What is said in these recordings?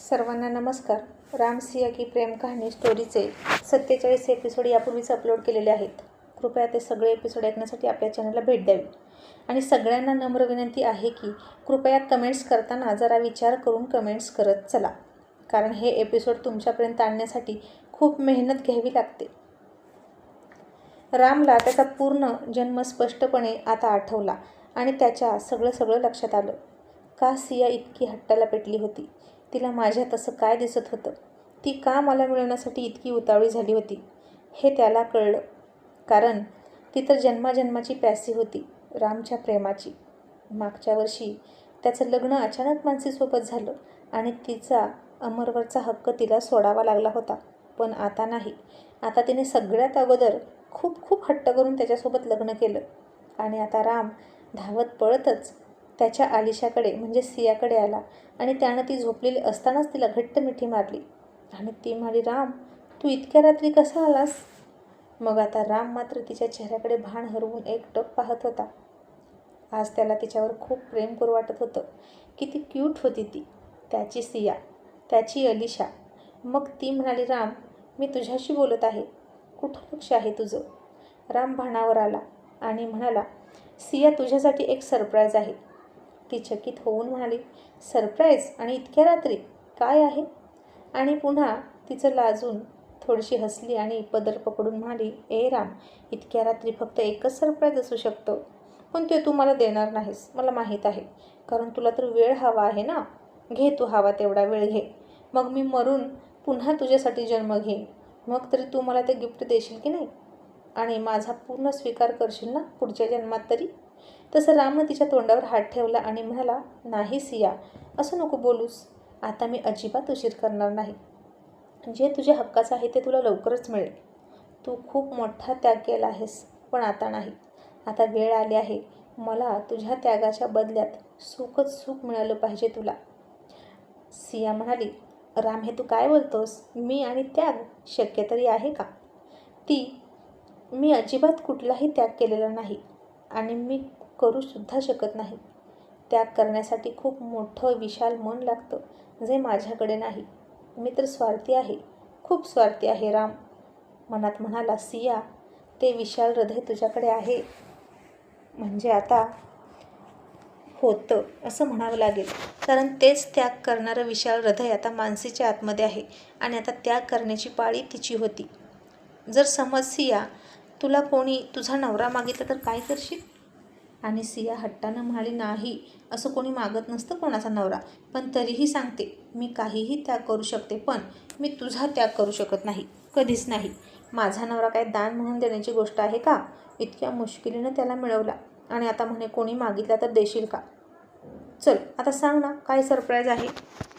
सर्वांना नमस्कार. राम सिया की प्रेम कहाणी स्टोरीचे सत्तेचाळीस एपिसोड यापूर्वीच अपलोड केलेले आहेत. कृपया ते सगळे एपिसोड ऐकण्यासाठी आपल्या चॅनलला भेट द्यावी. आणि सगळ्यांना नम्र विनंती आहे की कृपया कमेंट्स करताना जरा विचार करून कमेंट्स करत चला. कारण हे एपिसोड तुमच्यापर्यंत आणण्यासाठी खूप मेहनत घ्यावी लागते. रामला त्याचा पूर्ण जन्म स्पष्टपणे आता आठवला आणि त्याच्या सगळं सगळं लक्षात आलं. का सिया इतकी हट्टाला पेटली होती? तिला माझ्या तसं काय दिसत होतं? ती का मला मिळवण्यासाठी इतकी उतावळी झाली होती? हे त्याला कळलं. कारण ती तर जन्माजन्माची प्यासी होती रामच्या प्रेमाची. मागच्या वर्षी त्याचं लग्न अचानक मानसीसोबत झालं आणि तिचा अमरवरचा हक्क तिला सोडावा लागला होता. पण आता नाही. आता तिने सगळ्यात अगोदर खूप खूप हट्ट करून त्याच्यासोबत लग्न केलं. आणि आता राम धावत पळतच त्याच्या आलिशाकडे म्हणजे सियाकडे आला आणि त्यानं ती झोपलेली असतानाच तिला घट्ट मिठी मारली. आणि ती म्हणाली राम तू इतक्या रात्री कसा आलास? मग आता राम मात्र तिच्या चेहऱ्याकडे भान हरवून एकटक पाहत होता. आज त्याला तिच्यावर खूप प्रेम करू वाटत होतं. किती क्यूट होती ती. त्याची सिया त्याची अलिशा. मग ती म्हणाली राम मी तुझ्याशी बोलत आहे. कुठं लक्ष आहे तुझं? राम भानावर आला आणि म्हणाला सिया तुझ्यासाठी एक सरप्राईज आहे. ती चकित होऊन म्हणाली सरप्राईज? आणि इतक्या रात्री? काय आहे? आणि पुन्हा तिचं लाजून थोडीशी हसली आणि पदर पकडून म्हणाली ए राम इतक्या रात्री फक्त एकच सरप्राईज असू शकतं. पण ते तू मला देणार नाहीस मला माहीत आहे. कारण तुला तर वेळ हवा आहे ना? घे तू हवा तेवढा वेळ घे. मग मी मरून पुन्हा तुझ्यासाठी जन्म घेईन. मग तरी तू मला ते गिफ्ट देशील की नाही? आणि माझा पूर्ण स्वीकार करशील ना पुढच्या जन्मात तरी? तसं रामनं तिच्या तोंडावर हात ठेवला आणि म्हणाला नाही सिया असं नको बोलूस. आता मी अजिबात उशीर करणार नाही. जे तुझ्या हक्काचं आहे ते तुला लवकरच मिळेल. तू खूप मोठा त्याग केला आहेस पण आता नाही. आता वेळ आली आहे. मला तुझ्या त्यागाच्या बदल्यात सुखच सुख मिळालं पाहिजे तुला. सिया म्हणाली राम हे तू काय बोलतोस? मी आणि त्याग शक्य तरी आहे का? ती मी अजिबात कुठलाही त्याग केलेला नाही. आणि मी करूसुद्धा शकत नाही. त्याग करण्यासाठी खूप मोठं विशाल मन लागतं जे माझ्याकडे नाही. मी तर स्वार्थी आहे. खूप स्वार्थी आहे राम. मनात म्हणाला सिया ते विशाल हृदय तुझ्याकडे आहे? म्हणजे आता होतं असं म्हणावं लागेल. कारण तेच त्याग करणारं विशाल हृदय आता मानसीच्या आतमध्ये आहे आणि आता त्याग करण्याची पाळी तिची होती. जर समज सिया तुला कोणी तुझा नवरा मागितला तर काय करशील? आणि सिया हट्टानं म्हणाली नाही असं कोणी मागत नसतं कोणाचा नवरा. पण तरीही सांगते मी काहीही त्याग करू शकते पण मी तुझा त्याग करू शकत नाही. कधीच नाही. माझा नवरा काय दान म्हणून देण्याची गोष्ट आहे का? इतक्या मुश्किलीनं त्याला मिळवला. आणि आता म्हणे कोणी मागितला तर देशील का? चल आता सांग ना काय सरप्राईज आहे?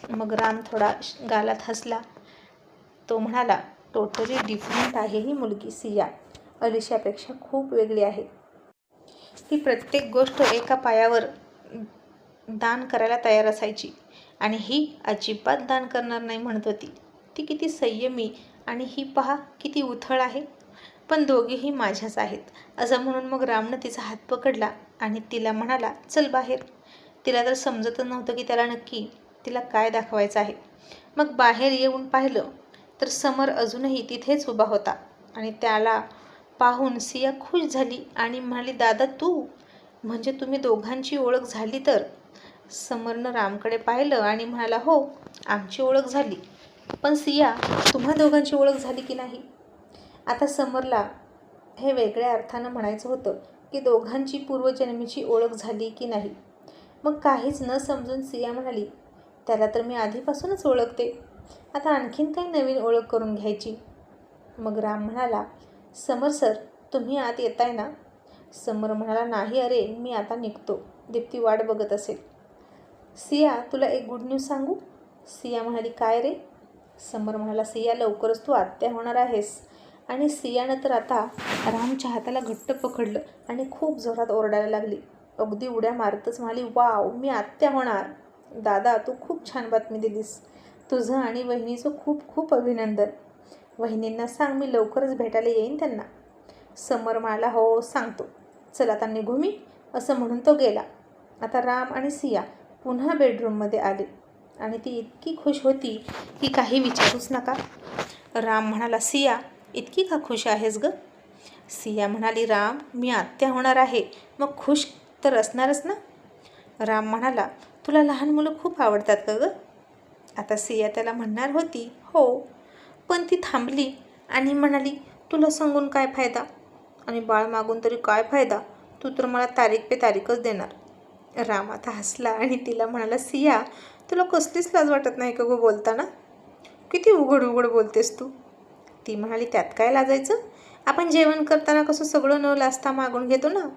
मग राम थोडा गालात हसला. तो म्हणाला टोटली डिफरंट आहे ही मुलगी सिया. अलिशापेक्षा खूप वेगळी आहे. ती प्रत्येक गोष्ट एका पायावर दान करायला तयार असायची. आणि ही अजिबात दान करणार नाही म्हणत होती. ती किती संयमी आणि ही पहा किती उथळ आहे. पण दोघेही माझ्याच आहेत. असं म्हणून मग रामनं तिचा हात पकडला आणि तिला म्हणाला चल बाहेर. तिला तर समजतच नव्हतं की त्याला नक्की तिला काय दाखवायचं आहे. मग बाहेर येऊन पाहिलं तर समर अजूनही तिथेच उभा होता आणि त्याला पाहून सिया खुश झाली आणि म्हणाली दादा तू? म्हणजे तुम्ही दोघांची ओळख झाली तर? समरनं रामकडे पाहिलं आणि म्हणाला हो आमची ओळख झाली. पण सिया तुम्हा दोघांची ओळख झाली की नाही? आता समरला हे वेगळ्या अर्थानं म्हणायचं होतं की दोघांची पूर्वजन्मीची ओळख झाली की नाही. मग काहीच न समजून सिया म्हणाली त्याला तर मी आधीपासूनच ओळखते. आता आणखीन काही नवीन ओळख करून घ्यायची. मग राम म्हणाला समर सर तुम्ही आत येताय ना? समर म्हणाला नाही अरे मी आता निघतो. दीप्ती वाट बघत असेल. सिया तुला एक गुड न्यूज सांगू? सिया म्हणाली काय रे? समर म्हणाला सिया लवकरच तू आत्या होणार आहेस. आणि सियानं तर आता रामच्या हाताला घट्ट पकडलं आणि खूप जोरात ओरडायला लागली. अगदी उड्या मारतच म्हणाली वाव मी आत्या होणार. दादा तू खूप छान बातमी दिलीस. तुझं आणि बहिणीचं खूप खूप अभिनंदन. वहिनींना सांग मी लवकरच भेटायला येईन त्यांना. समर म्हणाला हो सांगतो. चला आता निघू मी. असं म्हणून तो गेला. आता राम आणि सिया पुन्हा बेडरूममध्ये आले. आणि ती इतकी खुश होती की काही विचारूच नका. राम म्हणाला सिया इतकी का खुश आहेस ग? सिया म्हणाली राम मी आत्या होणार आहे. मग खुश तर असणारच ना? राम म्हणाला तुला लहान मुलं खूप आवडतात का ग. आता सिया त्याला म्हणणार होती हो. पण ती थांबली आणि म्हणाली तुला सांगून काय फायदा? आणि बाळ मागून तरी काय फायदा? तू तर मला तारीख पे तारीखच देणार. राम आता हसला आणि तिला म्हणाला सिया तुला कसलीच लाज वाटत नाही का गो बोलताना? किती उघड उघड बोलतेस तू? ती म्हणाली त्यात काय लाजायचं? आपण जेवण करताना कसं सगळं न लाजता मागून घेतो ना?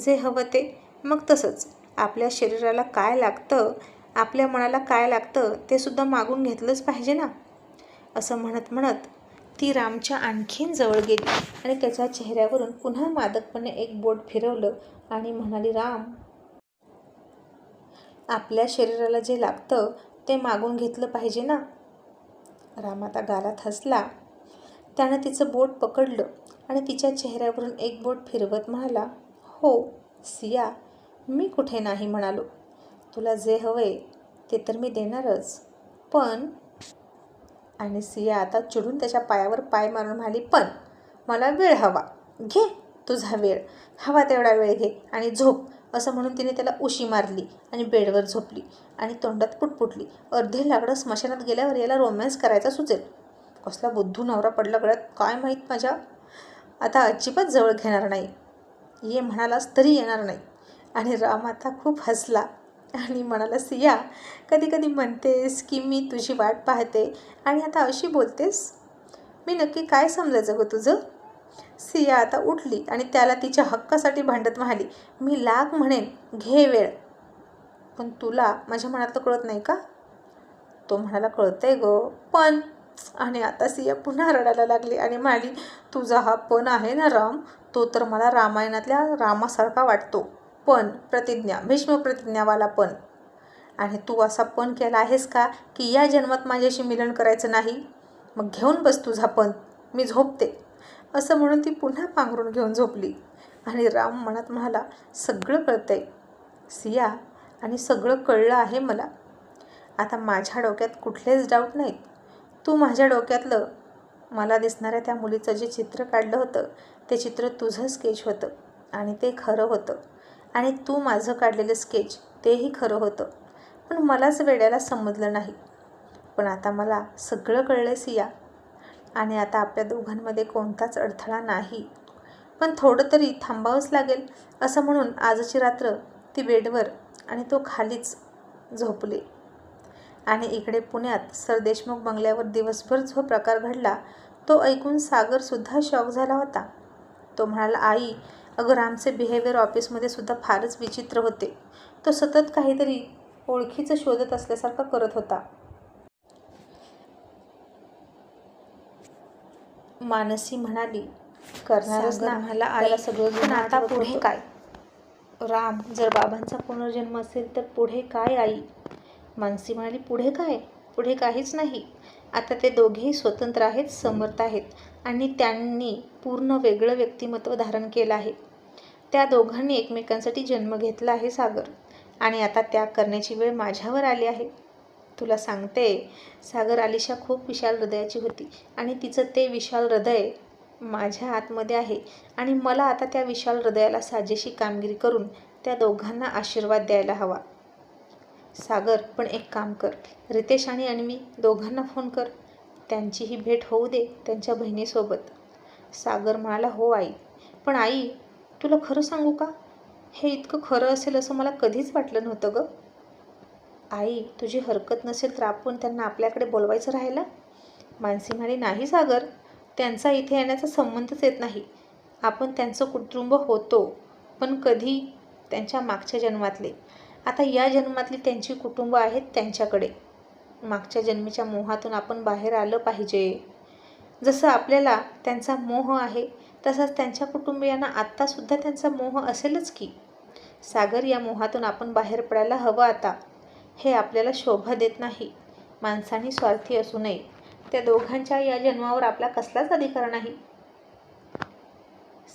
जे हवं ते. मग तसंच आपल्या शरीराला काय लागतं आपल्या मनाला काय लागतं ते सुद्धा मागून घेतलंच पाहिजे ना? असं म्हणत म्हणत ती रामच्या आणखीन जवळ गेली आणि त्याच्या चेहऱ्यावरून पुन्हा मादकपणे एक बोट फिरवलं आणि म्हणाली राम आपल्या शरीराला जे लागतं ते मागून घेतलं पाहिजे ना? राम आता गालात हसला. त्यानं तिचं बोट पकडलं आणि तिच्या चेहऱ्यावरून एक बोट फिरवत म्हणाला हो सिया मी कुठे नाही म्हणालो. तुला जे हवंय ते तर मी देणारच. पण आणि सिया आता चिडून त्याच्या पायावर पाय मारून म्हणाली पण मला वेळ हवा. घे तुझा वेळ. हवा तेवढा वेळ घे आणि झोप. असं म्हणून तिने त्याला उशी मारली आणि बेडवर झोपली आणि तोंडात पुटपुटली. अर्धे लाकडं स्मशानात गेल्यावर याला रोमॅन्स करायचा सुचेल. कसला बुद्धू नवरा पडला गळ्यात काय माहीत माझ्या? आता अजिबात जवळ घेणार नाही. ये म्हणालास तरी येणार नाही. आणि राम आता खूप हसला. आणि म्हणाला सिया कधी कधी म्हणतेस की मी तुझी वाट पाहते आणि आता अशी बोलतेस? मी नक्की काय समजायचं गं तुझं? सिया आता उठली आणि त्याला तिच्या हक्कासाठी भांडत म्हणाली मी लाग म्हणेन घे वेळ. पण तुला माझ्या मनातलं कळत नाही का? तो म्हणाला कळतंय ग पण आणि आता सिया पुन्हा रडायला लागली आणि म्हणाली तुझा हा पण आहे ना राम? तो तर मला रामायणातल्या रामासारखा वाटतो. पण प्रतिज्ञा भीष्म प्रतिज्ञावाला पण. आणि तू असा पण केला आहेस का की या जन्मात माझ्याशी मिलन करायचं नाही? मग घेऊन बस तुझा पण मी झोपते. असं म्हणून ती पुन्हा पांघरून घेऊन झोपली. आणि राम मनात म्हणाला सगळं कळतंय. सिया आणि सगळं कळलं आहे मला. आता माझ्या डोक्यात कुठलेच डाऊट नाहीत. तू माझ्या डोक्यातलं मला दिसणाऱ्या त्या मुलीचं जे चित्र काढलं होतं ते चित्र तुझं स्केच होतं. आणि ते खरं होतं. आणि तू माझं काढलेलं स्केच तेही खरं होतं. पण मलाच वेड्याला समजलं नाही. पण आता मला सगळं कळलं सिया. आणि आता आपल्या दोघांमध्ये कोणताच अडथळा नाही. पण थोडं तरी थांबावंच लागेल असं म्हणून आजची रात्र ती बेडवर आणि तो खालीच झोपले. आणि इकडे पुण्यात सर देशमुख बंगल्यावर दिवसभर जो प्रकार घडला तो ऐकून सागरसुद्धा शॉक झाला होता. तो म्हणाला आई अगं रामचे बिहेवियर ऑफिसमध्ये सुद्धा फारच विचित्र होते. तो सतत काहीतरी ओळखीचं शोधत असल्यासारखं करत होता. मानसी म्हणाली करणारच ना. मला आईला सगळं पण आता पुढे काय? राम जर बाबांचा पुनर्जन्म असेल तर पुढे काय आई? मानसी म्हणाली पुढे काय? पुढे काहीच नाही. आता ते दोघेही स्वतंत्र आहेत समर्थ आहेत आणि त्यांनी पूर्ण वेगळं व्यक्तिमत्व धारण केलं आहे. त्या दोघांनी एकमेकांसाठी जन्म घेतला आहे सागर. आणि आता त्याग करण्याची वेळ माझ्यावर आली आहे. तुला सांगते सागर आलिशा खूप विशाल हृदयाची होती आणि तिचं ते विशाल हृदय माझ्या आतमध्ये आहे आणि मला आता त्या विशाल हृदयाला साजेशी कामगिरी करून त्या दोघांना आशीर्वाद द्यायला हवा. सागर पण एक काम कर. रितेश आणि अन्वी दोघांना फोन कर. त्यांचीही भेट होऊ दे त्यांच्या बहिणीसोबत. सागर म्हणाला हो आई. पण आई तुला खरं सांगू का? हे इतकं खरं असेल असं मला कधीच वाटलं नव्हतं गं. आई तुझी हरकत नसेल तर आपण त्यांना आपल्याकडे बोलवायचं राहायला? मानसी म्हणे नाही सागर. त्यांचा इथे येण्याचा संबंधच येत नाही. आपण त्यांचं कुटुंब होतो पण कधी त्यांच्या मागच्या जन्मातले. आता या जन्मातली त्यांची कुटुंब आहेत त्यांच्याकडे. मागच्या जन्मीच्या मोहातून आपण बाहेर आलं पाहिजे. जसं आपल्याला त्यांचा मोह आहे तसंच त्यांच्या कुटुंबियांना आत्तासुद्धा त्यांचा मोह असेलच की. सागर या मोहातून आपण बाहेर पडायला हवं आता. हे आपल्याला शोभा देत नाही. माणसाने स्वार्थी असू नये. त्या दोघांच्या या जन्मावर आपला कसलाच अधिकार नाही.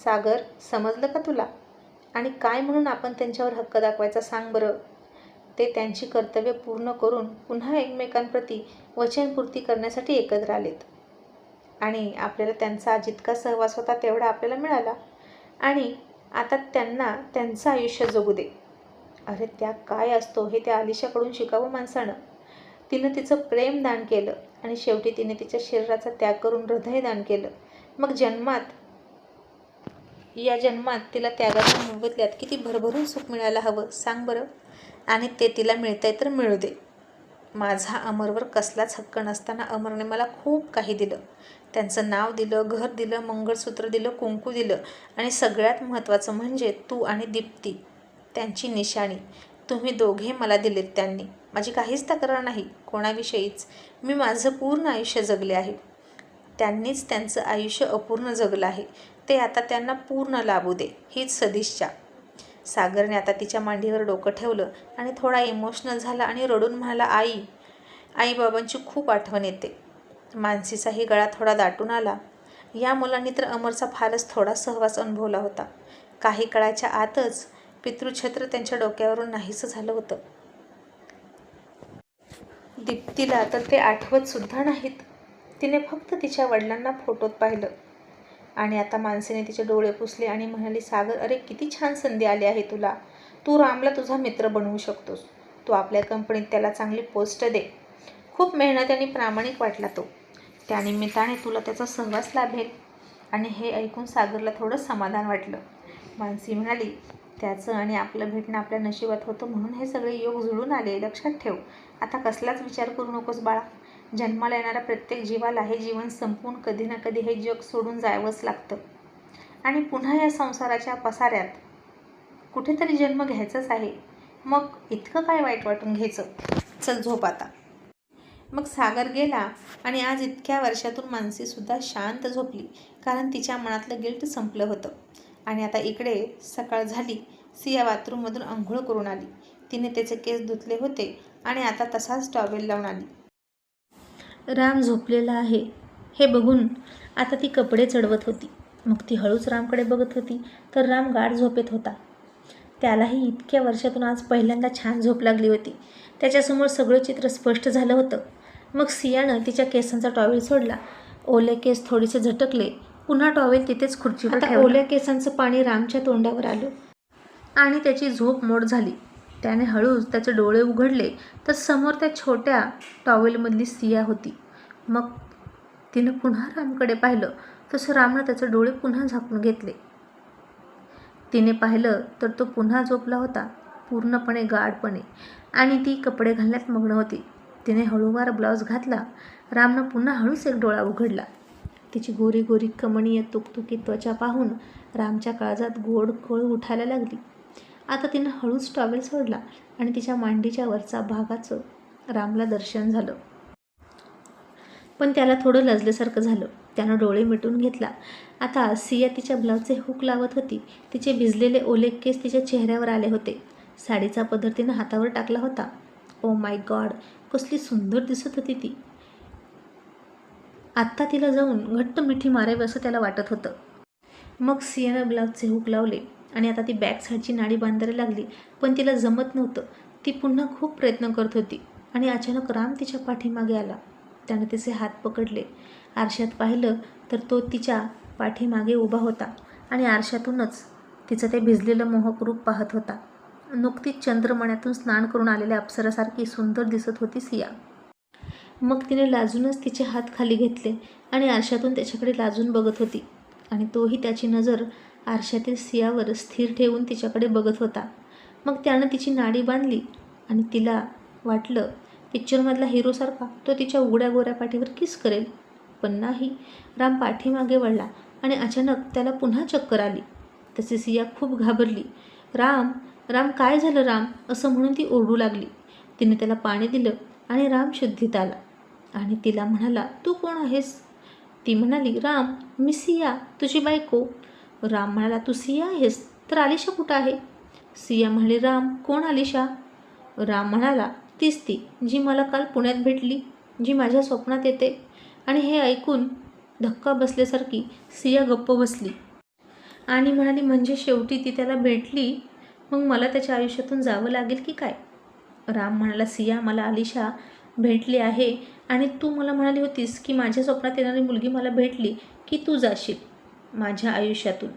सागर समजलं का तुला? आणि काय म्हणून आपण त्यांच्यावर हक्क दाखवायचा सांग बरं? ते त्यांची कर्तव्य पूर्ण करून पुन्हा एकमेकांप्रती वचनपूर्ती करण्यासाठी एकत्र आलेत. आणि आपल्याला त्यांचा जितका सहवास होता तेवढा आपल्याला मिळाला. आणि आता त्यांना त्यांचं आयुष्य जगू दे. अरे त्याग काय असतो हे त्या आलिशाकडून शिकावं माणसानं? तिनं तिचं प्रेम दान केलं आणि शेवटी तिने तिच्या शरीराचा त्याग करून हृदय दान केलं. मग जन्मात या जन्मात तिला त्यागाच्या मोबदल्यात किती भरभरून सुख मिळायला हवं सांग बरं. आणि ते तिला मिळतंय तर मिळू दे. माझा अमरवर कसलाच हक्क नसताना अमरने मला खूप काही दिलं. त्यांचं नाव दिलं घर दिलं मंगळसूत्र दिलं कुंकू दिलं आणि सगळ्यात महत्त्वाचं म्हणजे तू आणि दीप्ती त्यांची निशाणी. तुम्ही दोघे मला दिलेत त्यांनी. माझी काहीच तक्रार नाही कोणाविषयीच. मी माझं पूर्ण आयुष्य जगले आहे. त्यांनीच त्यांचं आयुष्य अपूर्ण जगलं आहे. ते आता त्यांना पूर्ण लाभू दे हीच सदिच्छा सागरने आता तिच्या मांडीवर डोकं ठेवलं आणि थोडा इमोशनल झाला आणि रडून म्हणाला आई आईबाबांची खूप आठवण येते. मानसीचाही गळा थोडा दाटून आला. या मुलांनी तर अमरचा फारच थोडा सहवास अनुभवला होता. काही काळाच्या आतच पितृछत्र त्यांच्या डोक्यावरून नाहीसं झालं होतं. दीप्तीला तर ते आठवत सुद्धा नाहीत. तिने फक्त तिच्या वडिलांना फोटोत पाहिलं. आणि आता मानसीने तिचे डोळे पुसले आणि म्हणाली सागर अरे किती छान संधी आली आहे तुला. तू रामला तुझा मित्र बनवू शकतोस. तू आपल्या कंपनीत त्याला चांगली पोस्ट दे. खूप मेहनत आणि प्रामाणिक वाटला तो. त्यानिमित्ताने तुला त्याचा सहवास लाभेल. आणि हे ऐकून सागरला थोडं समाधान वाटलं. मानसी म्हणाली त्याचं आणि आपलं भेटणं आपल्या नशिबात होतं म्हणून हे सगळे योग जुळून आले. लक्षात ठेव. आता कसलाच विचार करू नकोस बाळा. जन्माला येणाऱ्या प्रत्येक जीवाला हे जीवन संपून कधी ना कधी हे जग सोडून जावंच लागतं. आणि पुन्हा या संसाराच्या पसाऱ्यात कुठेतरी जन्म घ्यायचाच आहे. मग इतकं काय वाईट वाटून घ्यायचं? चल झोप आता. मग सागर गेला आणि आज इतक्या वर्षातून मानसीसुद्धा शांत झोपली कारण तिच्या मनातलं गिल्ट संपलं होतं. आणि आता इकडे सकाळ झाली सिया बाथरूममधून आंघोळ करून आली. तिने त्याचे केस धुतले होते आणि आता तसाच टॉवेल लावून आली. राम झोपलेला आहे. हे बघून आता ती कपडे चढवत होती. मग ती हळूच रामकडे बघत होती तर राम गाढ झोपेत होता. त्यालाही इतक्या वर्षातून आज पहिल्यांदा छान झोप लागली होती. त्याच्यासमोर सगळं चित्र स्पष्ट झालं होतं. मग सियानं तिच्या केसांचा टॉवेल सोडला. ओले केस थोडेसे झटकले. पुन्हा टॉवेल तिथेच खुर्चीवर. ओल्या केसांचं पाणी रामच्या तोंडावर आलं. आणि त्याची झोप मोड झाली. त्याने हळूच त्याचे डोळे उघडले तर समोर त्या छोट्या टॉवेलमधली सिया होती. मग तिनं पुन्हा रामकडे पाहिलं तसं रामनं त्याचे डोळे पुन्हा झाकून घेतले. तिने पाहिलं तर तो पुन्हा झोपला होता पूर्णपणे गाढपणे आणि ती कपडे घालण्यात मग्न होती. तिने हळूवार ब्लाऊज घातला रामनं पुन्हा हळूच एक डोळा उघडला. तिची गोरी गोरी कमणीय तुकतुकी त्वचा पाहून रामच्या काळजात गोड कळ उठायला लागली. आता तिनं हळूच टॉवेल सोडला आणि तिच्या मांडीच्या वरचा भागाचं रामला दर्शन झालं. पण त्याला थोडं लजल्यासारखं झालं. त्यानं डोळे मिटून घेतला. आता सिया तिच्या ब्लाऊजचे हुक लावत होती. तिचे भिजलेले ओले केस तिच्या चेहऱ्यावर आले होते. साडीचा पदर तिनं हातावर टाकला होता. ओ माय गॉड कसली सुंदर दिसत होती ती. आत्ता तिला जाऊन घट्ट मिठी मारावी असं त्याला वाटत होतं. मग सियानं ब्लाऊजचे हुक लावले. आणि आता ती बॅक साईडची नाडी बांधायला लागली पण तिला जमत नव्हतं. ती पुन्हा खूप प्रयत्न करत होती आणि अचानक राम तिच्या पाठीमागे आला. त्यानं तिचे हात पकडले. आरशात पाहिलं तर तो तिच्या पाठीमागे उभा होता आणि आरशातूनच तिचं ते भिजलेलं मोहक रूप पाहत होता. नुकतीच चंद्रमण्यातून स्नान करून आलेल्या अप्सरासारखी सुंदर दिसत होती सिया. मग तिने लाजूनच तिचे हात खाली घेतले आणि आरशातून त्याच्याकडे लाजून बघत होती आणि तोही त्याची नजर आरशातील सियावर स्थिर ठेवून तिच्याकडे बघत होता. मग त्यानं तिची नाडी बांधली आणि तिला वाटलं पिक्चरमधला हिरोसारखा तो तिच्या उघड्या गोऱ्या पाठीवर किस करेल. पण नाही राम पाठीमागे वळला आणि अचानक त्याला पुन्हा चक्कर आली. तसे सिया खूप घाबरली. राम राम काय झालं राम? असं म्हणून ती ओरडू लागली. तिने त्याला पाणी दिलं आणि राम शुद्धीत आला. आणि तिला म्हणाला तू कोण आहेस? ती म्हणाली राम मी सिया तुझी बायको. राम म्हणाला तू सिया आहेस? तर आलिशा कुठं आहे? सिया म्हणाली राम कोण आलिशा? राम म्हणाला तीच ती जी मला काल पुण्यात भेटली जी माझ्या स्वप्नात येते. आणि हे ऐकून धक्का बसल्यासारखी सिया गप्प बसली. आणि म्हणाली म्हणजे शेवटी ती त्याला भेटली मग मला त्याच्या आयुष्यातून जावं लागेल की काय? राम म्हणाला सिया मला आलिशा भेटली आहे आणि तू मला म्हणाली होतीस की माझ्या स्वप्नात येणारी मुलगी मला भेटली की तू जाशील? माझ्या आयुष्यातून.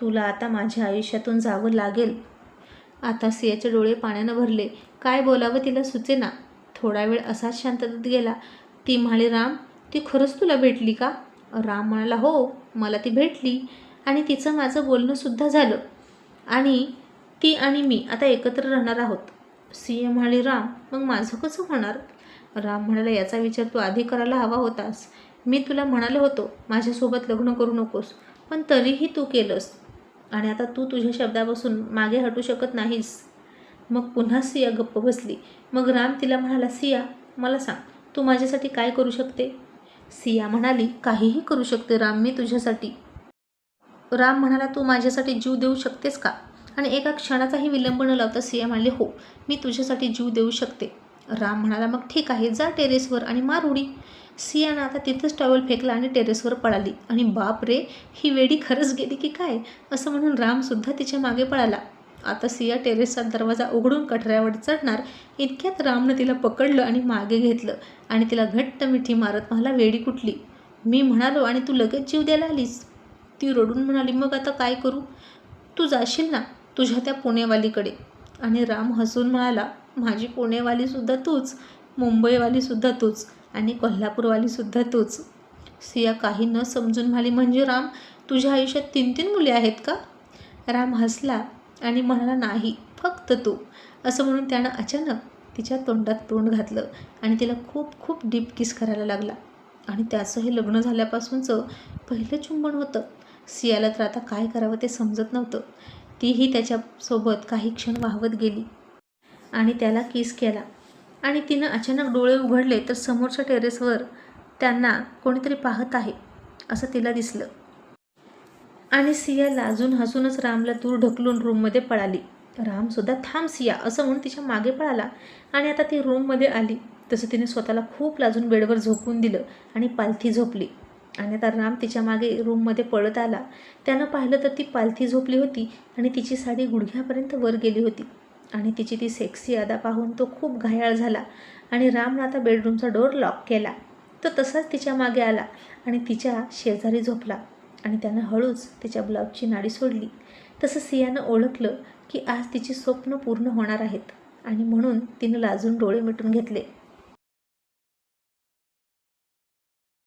तुला आता माझ्या आयुष्यातून जावं लागेल. आता सियाचे डोळे पाण्यानं भरले. काय बोलावं तिला सुचेना. थोडा वेळ असाच शांततेत गेला. ती म्हणाली राम ती खरंच तुला भेटली का? राम म्हणाला हो मला ती भेटली. आणि तिचं माझं बोलणंसुद्धा झालं. आणि ती आणि मी आता एकत्र राहणार आहोत. सिया म्हणाली राम मग माझं कसं होणार? राम म्हणाला याचा विचार तू आधी करायला हवा होतास. मी तुला म्हणालो होतो माझ्यासोबत लग्न करू नकोस. पण तरीही तू केलंस. आणि आता तू तुझ्या शब्दापासून मागे हटू शकत नाहीस. मग पुन्हा सिया गप्प बसली. मग राम तिला म्हणाला सिया मला सांग तू माझ्यासाठी काय करू शकते? सिया म्हणाली काहीही करू शकते राम मी तुझ्यासाठी. राम म्हणाला तू माझ्यासाठी जीव देऊ शकतेस का? आणि एका क्षणाचाही विलंब न लावता सिया म्हणाली हो मी तुझ्यासाठी जीव देऊ शकते. राम म्हणाला मग ठीक आहे जा टेरेसवर आणि मार उडी. सियानं आता तिथंच टॉवेल फेकला आणि टेरेसवर पळाली. आणि बाप रे ही वेडी खरंच गेली की काय? असं म्हणून रामसुद्धा तिच्यामागे पळाला. आता सिया टेरेसचा दरवाजा उघडून कठऱ्यावर चढणार इतक्यात रामनं तिला पकडलं आणि मागे घेतलं आणि तिला घट्ट मिठी मारत मला वेडी कुठली? मी म्हणालो आणि तू लगेच जीव द्यायला आलीस? ती रडून म्हणाली मग आता काय करू? तू जाशील ना तुझ्या त्या पुणेवालीकडे. आणि राम हसून म्हणाला माझी पुणेवालीसुद्धा तूच मुंबईवालीसुद्धा तूच. आणि कोल्हापूरवालीसुद्धा तूच. सिया काही न समजून म्हणाली म्हणजे राम तुझ्या आयुष्यात तीन तीन मुले आहेत का? राम हसला आणि म्हणाला नाही फक्त तू. असं म्हणून त्यानं अचानक तिच्या तोंडात तोंड घातलं आणि तिला खूप खूप डीप किस करायला लागला. आणि त्याचं हे लग्न झाल्यापासूनचं पहिलं चुंबन होतं. सियाला तर आता काय करावं ते समजत नव्हतं. तीही त्याच्यासोबत काही क्षण वाहवत गेली आणि त्याला किस केला. आणि तिनं अचानक डोळे उघडले तर समोरच्या टेरेसवर त्यांना कोणीतरी पाहत आहे असं तिला दिसलं. आणि सिया लाजून हसूनच रामला दूर ढकलून रूममध्ये पळाली. रामसुद्धा थांब सिया असं म्हणून तिच्यामागे पळाला आणि आता ती रूममध्ये आली. तसं तिने स्वतःला खूप लाजून बेडवर झोपून दिलं आणि पालथी झोपली. आणि आता राम तिच्यामागे रूममध्ये पळत आला. त्यानं पाहिलं तर ती पालथी झोपली होती आणि तिची साडी गुडघ्यापर्यंत वर गेली होती. आणि तिची ती सेक्सी अदा पाहून तो खूप घायाळ झाला आणि रामनं आता बेडरूमचा डोर लॉक केला. तो तसाच तिच्यामागे आला आणि तिच्या शेजारी झोपला आणि त्यानं हळूच तिच्या ब्लाऊजची नाडी सोडली. तसं सियानं ओळखलं की आज तिची स्वप्न पूर्ण होणार आहेत आणि म्हणून तिनं लाजून डोळे मिटून घेतले.